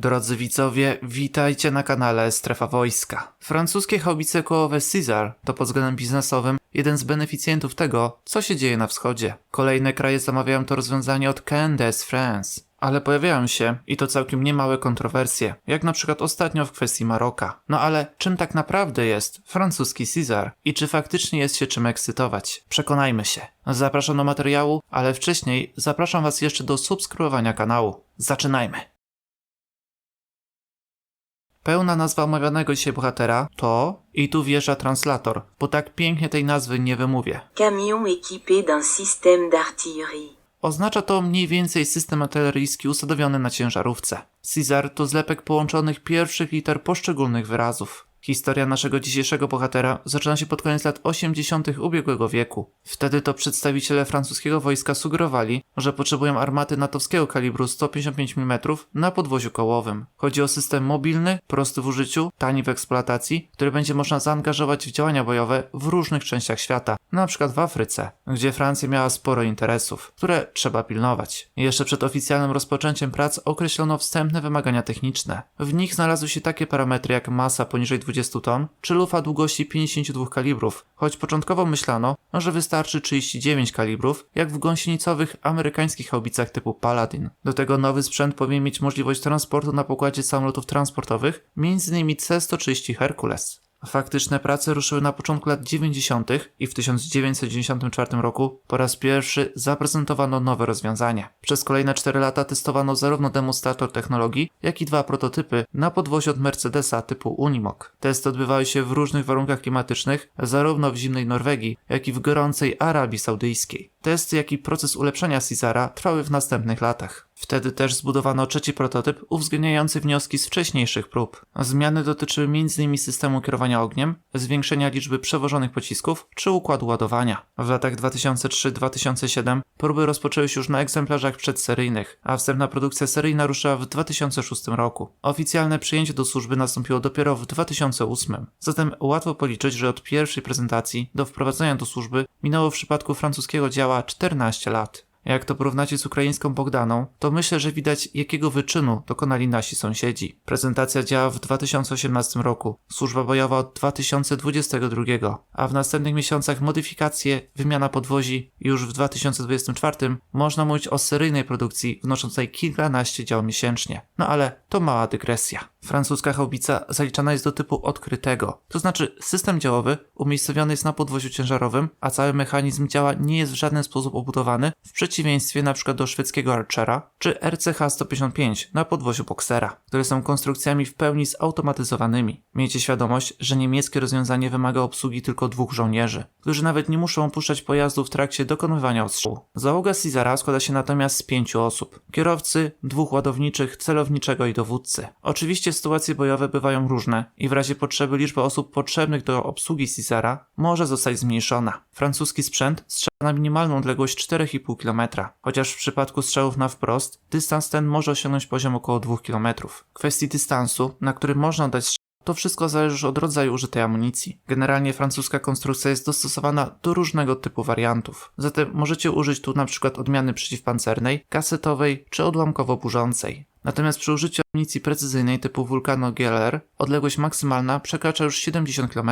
Drodzy widzowie, witajcie na kanale Strefa Wojska. Francuskie haubice kołowe Caesar to pod względem biznesowym jeden z beneficjentów tego, co się dzieje na wschodzie. Kolejne kraje zamawiają to rozwiązanie od Candes France. Ale pojawiają się, i to całkiem niemałe kontrowersje, jak na przykład ostatnio w kwestii Maroka. No ale czym tak naprawdę jest francuski Caesar i czy faktycznie jest się czym ekscytować? Przekonajmy się. Zapraszam do materiału, ale wcześniej zapraszam Was jeszcze do subskrybowania kanału. Zaczynajmy! Pełna nazwa omawianego dzisiaj bohatera to i tu wjeżdża translator, bo tak pięknie tej nazwy nie wymówię. Camion équipé d'un système d'artillerie. Oznacza to mniej więcej system artyleryjski usadowiony na ciężarówce. Caesar to zlepek połączonych pierwszych liter poszczególnych wyrazów. Historia naszego dzisiejszego bohatera zaczyna się pod koniec lat 80. ubiegłego wieku. Wtedy to przedstawiciele francuskiego wojska sugerowali, że potrzebują armaty natowskiego kalibru 155 mm na podwoziu kołowym. Chodzi o system mobilny, prosty w użyciu, tani w eksploatacji, który będzie można zaangażować w działania bojowe w różnych częściach świata, przykład w Afryce, gdzie Francja miała sporo interesów, które trzeba pilnować. Jeszcze przed oficjalnym rozpoczęciem prac określono wstępne wymagania techniczne. W nich znalazły się takie parametry jak masa poniżej 20 ton, czy lufa długości 52 kalibrów, choć początkowo myślano, że wystarczy 39 kalibrów, jak w gąsienicowych amerykańskich haubicach typu Paladin. Do tego nowy sprzęt powinien mieć możliwość transportu na pokładzie samolotów transportowych, m.in. C-130 Hercules. Faktyczne prace ruszyły na początku lat 90. i w 1994 roku po raz pierwszy zaprezentowano nowe rozwiązanie. Przez kolejne 4 lata testowano zarówno demonstrator technologii, jak i dwa prototypy na podwozie od Mercedesa typu Unimog. Testy odbywały się w różnych warunkach klimatycznych, zarówno w zimnej Norwegii, jak i w gorącej Arabii Saudyjskiej. Testy, jak i proces ulepszania Caesara trwały w następnych latach. Wtedy też zbudowano trzeci prototyp uwzględniający wnioski z wcześniejszych prób. Zmiany dotyczyły m.in. systemu kierowania ogniem, zwiększenia liczby przewożonych pocisków czy układu ładowania. W latach 2003-2007 próby rozpoczęły się już na egzemplarzach przedseryjnych, a wstępna produkcja seryjna ruszyła w 2006 roku. Oficjalne przyjęcie do służby nastąpiło dopiero w 2008. Zatem łatwo policzyć, że od pierwszej prezentacji do wprowadzenia do służby minęło w przypadku francuskiego działa 14 lat. Jak to porównacie z ukraińską Bogdaną, to myślę, że widać jakiego wyczynu dokonali nasi sąsiedzi. Prezentacja działa w 2018 roku, służba bojowa od 2022, a w następnych miesiącach modyfikacje, wymiana podwozi już w 2024 można mówić o seryjnej produkcji wnoszącej kilkanaście dział miesięcznie. No ale to mała dygresja. Francuska haubica zaliczana jest do typu odkrytego, to znaczy system działowy umiejscowiony jest na podwoziu ciężarowym, a cały mechanizm działa nie jest w żaden sposób obudowany, w przeciwieństwie np. do szwedzkiego Archera czy RCH-155 na podwoziu Boxera, które są konstrukcjami w pełni zautomatyzowanymi. Miejcie świadomość, że niemieckie rozwiązanie wymaga obsługi tylko dwóch żołnierzy, którzy nawet nie muszą opuszczać pojazdu w trakcie dokonywania ostrzału. Załoga Caesara składa się natomiast z pięciu osób. Kierowcy, dwóch ładowniczych, celowniczego i dowódcy. Oczywiście sytuacje bojowe bywają różne i w razie potrzeby liczba osób potrzebnych do obsługi Caesara może zostać zmniejszona. Francuski sprzęt strzela na minimalną odległość 4,5 km, chociaż w przypadku strzałów na wprost dystans ten może osiągnąć poziom około 2 km. W kwestii dystansu, na którym można dać strzał, to wszystko zależy od rodzaju użytej amunicji. Generalnie francuska konstrukcja jest dostosowana do różnego typu wariantów. Zatem możecie użyć tu np. odmiany przeciwpancernej, kasetowej czy odłamkowo-burzącej. Natomiast przy użyciu amunicji precyzyjnej typu Vulcano GLR odległość maksymalna przekracza już 70 km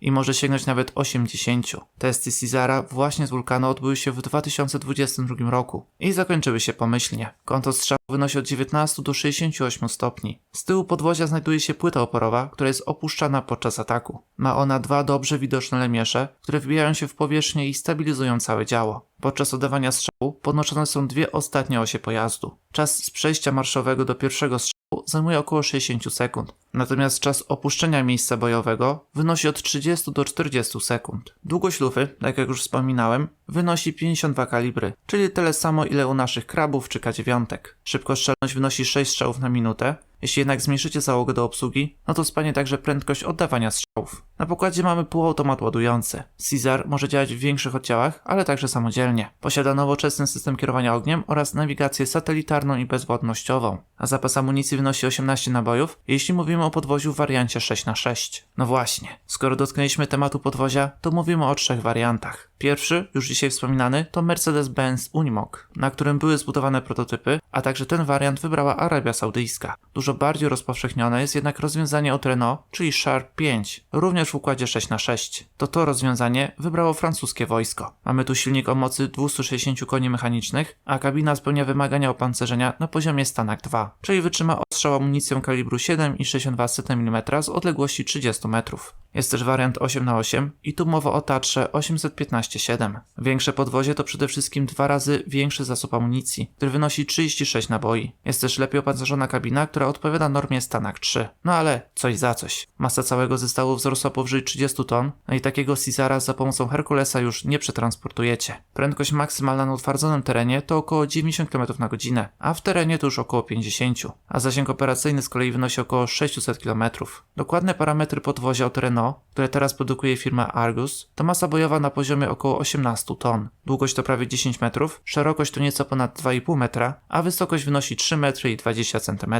i może sięgnąć nawet 80. Testy Caesara właśnie z Vulcano odbyły się w 2022 roku i zakończyły się pomyślnie. Kąto strzału wynosi od 19 do 68 stopni. Z tyłu podwozia znajduje się płyta oporowa, która jest opuszczana podczas ataku. Ma ona dwa dobrze widoczne lemiesze, które wbijają się w powierzchnię i stabilizują całe działo. Podczas oddawania strzału podnoszone są dwie ostatnie osie pojazdu. Czas z przejścia marszowego do pierwszego strzału zajmuje około 60 sekund, natomiast czas opuszczenia miejsca bojowego wynosi od 30 do 40 sekund. Długość lufy, tak jak już wspominałem, wynosi 52 kalibry, czyli tyle samo ile u naszych krabów czy K9. Szybkostrzelność wynosi 6 strzałów na minutę, jeśli jednak zmniejszycie załogę do obsługi, no to spadnie także prędkość oddawania strzałów. Na pokładzie mamy półautomat ładujący. Caesar może działać w większych oddziałach, ale także samodzielnie. Posiada nowoczesny system kierowania ogniem oraz nawigację satelitarną i bezwładnościową. A zapas amunicji wynosi 18 nabojów, jeśli mówimy o podwoziu w wariancie 6x6. No właśnie, skoro dotknęliśmy tematu podwozia, to mówimy o trzech wariantach. Pierwszy, już dzisiaj wspominany, to Mercedes-Benz Unimog, na którym były zbudowane prototypy, a także ten wariant wybrała Arabia Saudyjska. Dużo bardziej rozpowszechnione jest jednak rozwiązanie od Renault, czyli Sharp 5, również w układzie 6x6. To to rozwiązanie wybrało francuskie wojsko. Mamy tu silnik o mocy 260 koni mechanicznych, a kabina spełnia wymagania opancerzenia na poziomie Stanak 2, czyli wytrzyma ostrzał amunicją kalibru 7,62 mm z odległości 30 metrów. Jest też wariant 8x8 i tu mowa o Tatrze 815-7. Większe podwozie to przede wszystkim dwa razy większy zasób amunicji, który wynosi 36 naboi. Jest też lepiej opancerzona kabina, która odpowiada normie Stanak 3. No ale coś za coś. Masa całego zestawu wzrosła powyżej 30 ton, no i takiego Caesara za pomocą Herkulesa już nie przetransportujecie. Prędkość maksymalna na utwardzonym terenie to około 90 km na godzinę, a w terenie to już około 50, a zasięg operacyjny z kolei wynosi około 600 km. Dokładne parametry podwozia od Renault, które teraz produkuje firma Argus, to masa bojowa na poziomie około 18 ton. Długość to prawie 10 metrów, szerokość to nieco ponad 2,5 metra, a wysokość wynosi 3 metry i 20 cm.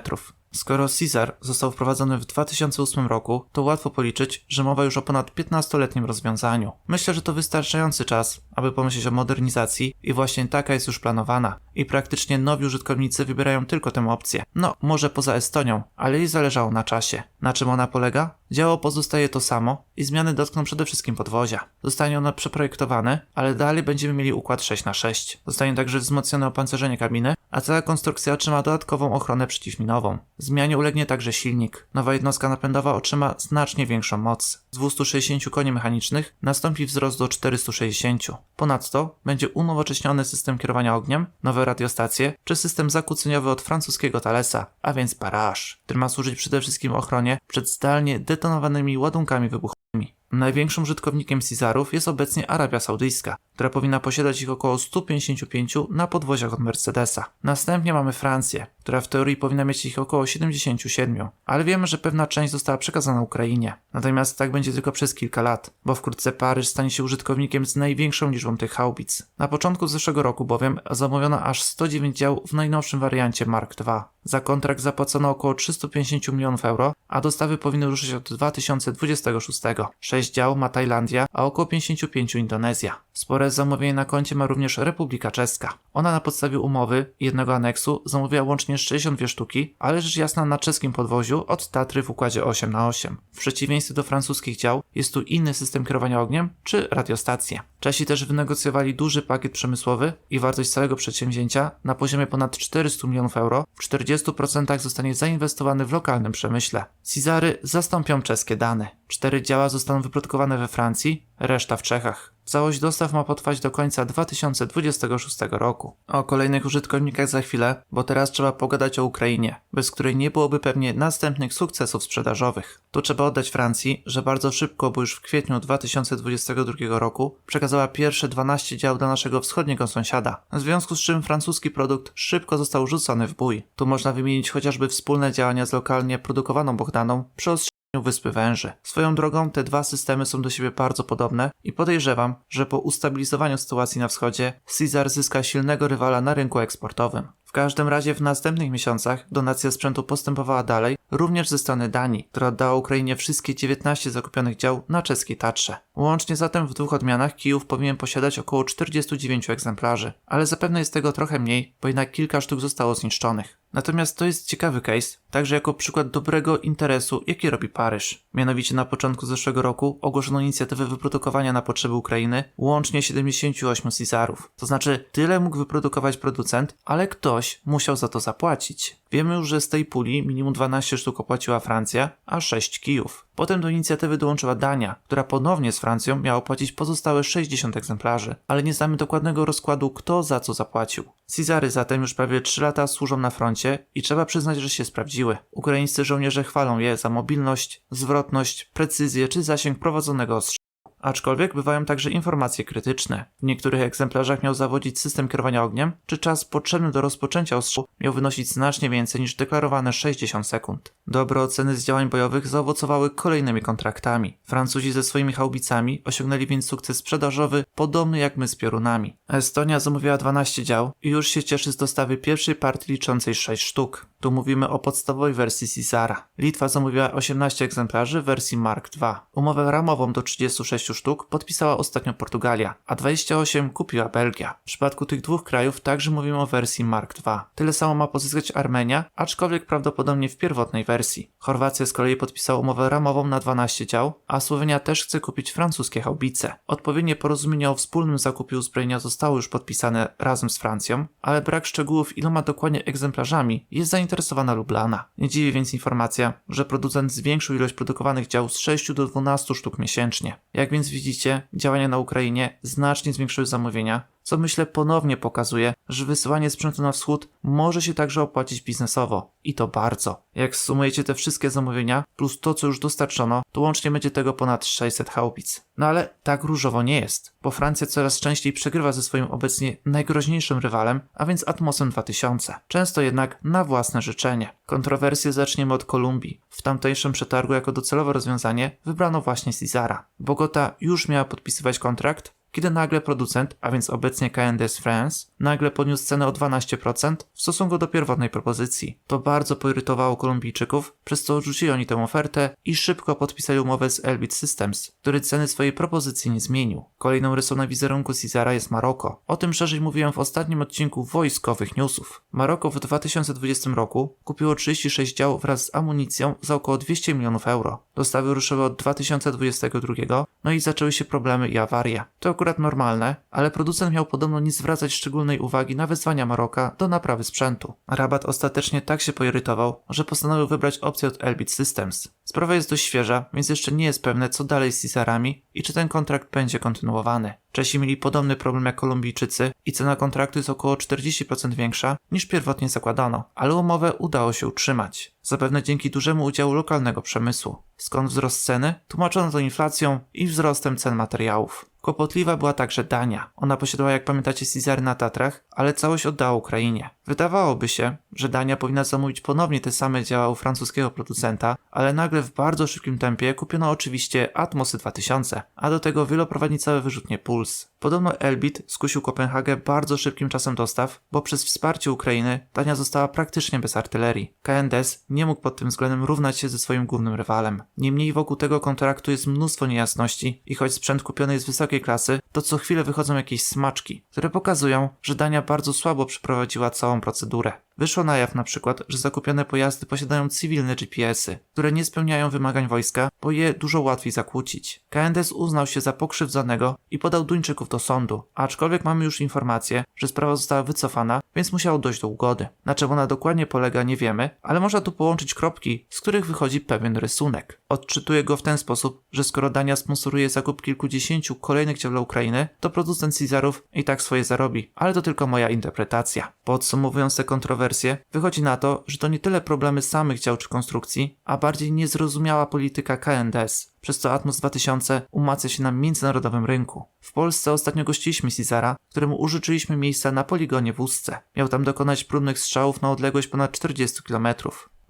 Skoro Caesar został wprowadzony w 2008 roku, to łatwo policzyć, że mowa już o ponad 15-letnim rozwiązaniu. Myślę, że to wystarczający czas, aby pomyśleć o modernizacji i właśnie taka jest już planowana. I praktycznie nowi użytkownicy wybierają tylko tę opcję. No, może poza Estonią, ale jej zależało na czasie. Na czym ona polega? Działo pozostaje to samo i zmiany dotkną przede wszystkim podwozia. Zostanie ono przeprojektowane, ale dalej będziemy mieli układ 6x6. Zostanie także wzmocnione opancerzenie kabiny, a cała konstrukcja otrzyma dodatkową ochronę przeciwminową. Zmianie ulegnie także silnik. Nowa jednostka napędowa otrzyma znacznie większą moc. Z 260 koni mechanicznych nastąpi wzrost do 460. Ponadto będzie unowocześniony system kierowania ogniem, nowe radiostacje czy system zakłóceniowy od francuskiego Thalesa, a więc Parage, który ma służyć przede wszystkim ochronie przed zdalnie detonowanymi ładunkami wybuchowymi. Największym użytkownikiem Caesarów jest obecnie Arabia Saudyjska, która powinna posiadać ich około 155 na podwoziach od Mercedesa. Następnie mamy Francję, która w teorii powinna mieć ich około 77, ale wiemy, że pewna część została przekazana Ukrainie. Natomiast tak będzie tylko przez kilka lat, bo wkrótce Paryż stanie się użytkownikiem z największą liczbą tych haubic. Na początku zeszłego roku bowiem zamówiono aż 109 dział w najnowszym wariancie Mark II. Za kontrakt zapłacono około 350 milionów euro, a dostawy powinny ruszyć od 2026. 6 dział ma Tajlandia, a około 55 Indonezja. Spore zamówienie na koncie ma również Republika Czeska. Ona na podstawie umowy jednego aneksu zamówiła łącznie 62 sztuki, ale rzecz jasna na czeskim podwoziu od Tatry w układzie 8 na 8 W przeciwieństwie do francuskich dział jest tu inny system kierowania ogniem czy radiostacje. Czesi też wynegocjowali duży pakiet przemysłowy i wartość całego przedsięwzięcia na poziomie ponad 400 milionów euro w 40% zostanie zainwestowany w lokalnym przemyśle. Cezary zastąpią czeskie dane. Cztery działa zostaną wyprodukowane we Francji, reszta w Czechach. Całość dostaw ma potrwać do końca 2026 roku. O kolejnych użytkownikach za chwilę, bo teraz trzeba pogadać o Ukrainie, bez której nie byłoby pewnie następnych sukcesów sprzedażowych. Tu trzeba oddać Francji, że bardzo szybko, bo już w kwietniu 2022 roku przekazała pierwsze 12 dział do naszego wschodniego sąsiada, w związku z czym francuski produkt szybko został rzucony w bój. Tu można wymienić chociażby wspólne działania z lokalnie produkowaną Bogdaną przy Wyspy Węży. Swoją drogą te dwa systemy są do siebie bardzo podobne i podejrzewam, że po ustabilizowaniu sytuacji na wschodzie Caesar zyska silnego rywala na rynku eksportowym. W każdym razie w następnych miesiącach donacja sprzętu postępowała dalej, również ze strony Danii, która oddała Ukrainie wszystkie 19 zakupionych dział na czeskiej Tatrze. Łącznie zatem w dwóch odmianach Kijów powinien posiadać około 49 egzemplarzy, ale zapewne jest tego trochę mniej, bo jednak kilka sztuk zostało zniszczonych. Natomiast to jest ciekawy case, także jako przykład dobrego interesu, jaki robi Paryż. Mianowicie na początku zeszłego roku ogłoszono inicjatywę wyprodukowania na potrzeby Ukrainy łącznie 78 Caesarów. To znaczy tyle mógł wyprodukować producent, ale ktoś musiał za to zapłacić. Wiemy już, że z tej puli minimum 12 sztuk opłaciła Francja, a 6 Kijów. Potem do inicjatywy dołączyła Dania, która ponownie z Francją miała opłacić pozostałe 60 egzemplarzy, ale nie znamy dokładnego rozkładu, kto za co zapłacił. Cezary zatem już prawie 3 lata służą na froncie i trzeba przyznać, że się sprawdziły. Ukraińscy żołnierze chwalą je za mobilność, zwrotność, precyzję czy zasięg prowadzonego ostrzału. Aczkolwiek bywają także informacje krytyczne. W niektórych egzemplarzach miał zawodzić system kierowania ogniem, czy czas potrzebny do rozpoczęcia ostrzału miał wynosić znacznie więcej niż deklarowane 60 sekund. Dobre oceny z działań bojowych zaowocowały kolejnymi kontraktami. Francuzi ze swoimi haubicami osiągnęli więc sukces sprzedażowy podobny jak my z piorunami. Estonia zamówiła 12 dział i już się cieszy z dostawy pierwszej partii liczącej 6 sztuk. Tu mówimy o podstawowej wersji Caesara. Litwa zamówiła 18 egzemplarzy wersji Mark II. Umowę ramową do 36 sztuk podpisała ostatnio Portugalia, a 28 kupiła Belgia. W przypadku tych dwóch krajów także mówimy o wersji Mark II. Tyle samo ma pozyskać Armenia, aczkolwiek prawdopodobnie w pierwotnej wersji. Chorwacja z kolei podpisała umowę ramową na 12 dział, a Słowenia też chce kupić francuskie haubice. Odpowiednie porozumienia o wspólnym zakupie uzbrojenia zostały już podpisane razem z Francją, ale brak szczegółów iloma dokładnie egzemplarzami jest zainteresowana Lublana. Nie dziwi więc informacja, że producent zwiększył ilość produkowanych dział z 6 do 12 sztuk miesięcznie. Jak więc widzicie, działania na Ukrainie znacznie zwiększyły zamówienia, co myślę ponownie pokazuje, że wysyłanie sprzętu na wschód może się także opłacić biznesowo. I to bardzo. Jak sumujecie te wszystkie zamówienia, plus to, co już dostarczono, to łącznie będzie tego ponad 600 haubic. No ale tak różowo nie jest, bo Francja coraz częściej przegrywa ze swoim obecnie najgroźniejszym rywalem, a więc Atmosem 2000. Często jednak na własne życzenie. Kontrowersje zaczniemy od Kolumbii. W tamtejszym przetargu jako docelowe rozwiązanie wybrano właśnie Cesara. Bogota już miała podpisywać kontrakt, kiedy nagle producent, a więc obecnie KNDS France, nagle podniósł cenę o 12% w stosunku do pierwotnej propozycji. To bardzo poirytowało Kolumbijczyków, przez co odrzucili oni tę ofertę i szybko podpisali umowę z Elbit Systems, który ceny swojej propozycji nie zmienił. Kolejną rysą na wizerunku Cesara jest Maroko. O tym szerzej mówiłem w ostatnim odcinku wojskowych newsów. Maroko w 2020 roku kupiło 36 dział wraz z amunicją za około 200 milionów euro. Dostawy ruszyły od 2022, no i zaczęły się problemy i awarie. To akurat normalne, ale producent miał podobno nie zwracać szczególnej uwagi na wezwania Maroka do naprawy sprzętu. Rabat ostatecznie tak się poirytował, że postanowił wybrać opcję od Elbit Systems. Sprawa jest dość świeża, więc jeszcze nie jest pewne co dalej z Cesarami i czy ten kontrakt będzie kontynuowany. Czesi mieli podobny problem jak Kolumbijczycy i cena kontraktu jest około 40% większa niż pierwotnie zakładano, ale umowę udało się utrzymać. Zapewne dzięki dużemu udziału lokalnego przemysłu. Skąd wzrost ceny? Tłumaczono to inflacją i wzrostem cen materiałów. Kłopotliwa była także Dania. Ona posiadała, jak pamiętacie, Cezary na Tatrach, ale całość oddała Ukrainie. Wydawałoby się, że Dania powinna zamówić ponownie te same działa u francuskiego producenta, ale nagle w bardzo szybkim tempie kupiono oczywiście Atmosy 2000, a do tego wieloprowadnicowe wyrzutnie Puls. Podobno Elbit skusił Kopenhagę bardzo szybkim czasem dostaw, bo przez wsparcie Ukrainy Dania została praktycznie bez artylerii. KNDS nie mógł pod tym względem równać się ze swoim głównym rywalem. Niemniej wokół tego kontraktu jest mnóstwo niejasności i choć sprzęt kupiony jest wysokiej klasy, to co chwilę wychodzą jakieś smaczki, które pokazują, że Dania bardzo słabo przeprowadziła całą procedurę. Wyszło na jaw na przykład, że zakupione pojazdy posiadają cywilne GPS-y, które nie spełniają wymagań wojska, bo je dużo łatwiej zakłócić. KNDS uznał się za pokrzywdzonego i podał Duńczyków do sądu, aczkolwiek mamy już informację, że sprawa została wycofana, więc musiało dojść do ugody. Na czym ona dokładnie polega nie wiemy, ale można tu połączyć kropki, z których wychodzi pewien rysunek. Odczytuję go w ten sposób, że skoro Dania sponsoruje zakup kilkudziesięciu kolejnych dział dla Ukrainy, to producent Cezarów i tak swoje zarobi, ale to tylko moja interpretacja. Podsumowując te kontrowersje, wychodzi na to, że to nie tyle problemy samych dział czy konstrukcji, a bardziej niezrozumiała polityka KNDS, przez co Atmos 2000 umacnia się na międzynarodowym rynku. W Polsce ostatnio gościliśmy Cezara, któremu użyczyliśmy miejsca na poligonie w Ustce. Miał tam dokonać próbnych strzałów na odległość ponad 40 km.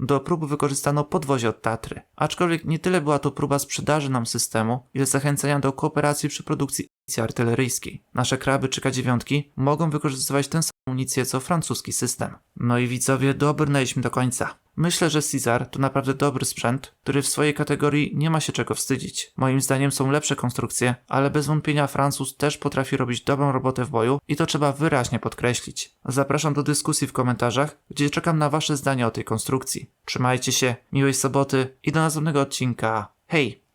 Do prób wykorzystano podwozie od Tatry. Aczkolwiek nie tyle była to próba sprzedaży nam systemu, ile zachęcenia do kooperacji przy produkcji amunicji artyleryjskiej. Nasze kraby czy K9 mogą wykorzystywać tę samą amunicję co francuski system. No i widzowie, dobrnęliśmy do końca. Myślę, że Cesar to naprawdę dobry sprzęt, który w swojej kategorii nie ma się czego wstydzić. Moim zdaniem są lepsze konstrukcje, ale bez wątpienia Francuz też potrafi robić dobrą robotę w boju i to trzeba wyraźnie podkreślić. Zapraszam do dyskusji w komentarzach, gdzie czekam na wasze zdanie o tej konstrukcji. Trzymajcie się, miłej soboty i do następnego odcinka. Hej!